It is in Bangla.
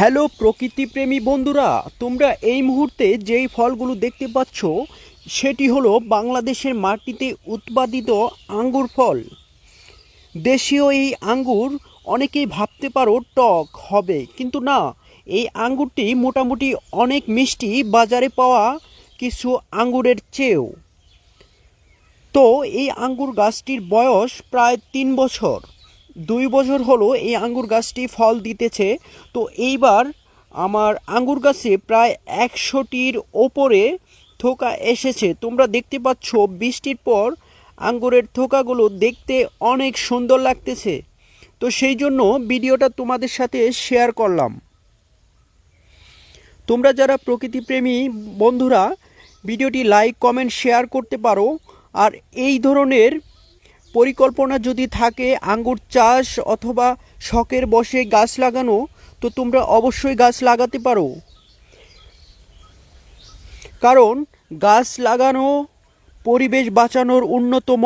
হ্যালো প্রকৃতিপ্রেমী বন্ধুরা, তোমরা এই মুহূর্তে যেই ফলগুলো দেখতে পাচ্ছ, সেটি হলো বাংলাদেশের মাটিতে উৎপাদিত আঙ্গুর ফল। দেশীয় এই আঙ্গুর অনেকেই ভাবতে পারো টক হবে, কিন্তু না, এই আঙ্গুরটি মোটামুটি অনেক মিষ্টি বাজারে পাওয়া কিছু আঙ্গুরের চেয়েও। তো এই আঙ্গুর গাছটির বয়স প্রায় তিন বছর। দুই বছর হলো এই আঙ্গুর গাছটি ফল দিতেছে। তো এইবার আমার আঙ্গুর গাছে প্রায় একশোটির ওপরে থোকা এসেছে। তোমরা দেখতে পাচ্ছ বৃষ্টির পর আঙ্গুরের থোকাগুলো দেখতে অনেক সুন্দর লাগতেছে। তো সেই জন্য ভিডিওটা তোমাদের সাথে শেয়ার করলাম। তোমরা যারা প্রকৃতিপ্রেমী বন্ধুরা, ভিডিওটি লাইক, কমেন্ট, শেয়ার করতে পারো। আর এই ধরনের পরিকল্পনা যদি থাকে, আঙ্গুর চাষ অথবা শখের বসে গাছ লাগানো, তো তোমরা অবশ্যই গাছ লাগাতে পারো। কারণ গাছ লাগানো, পরিবেশ বাঁচানোর অন্যতম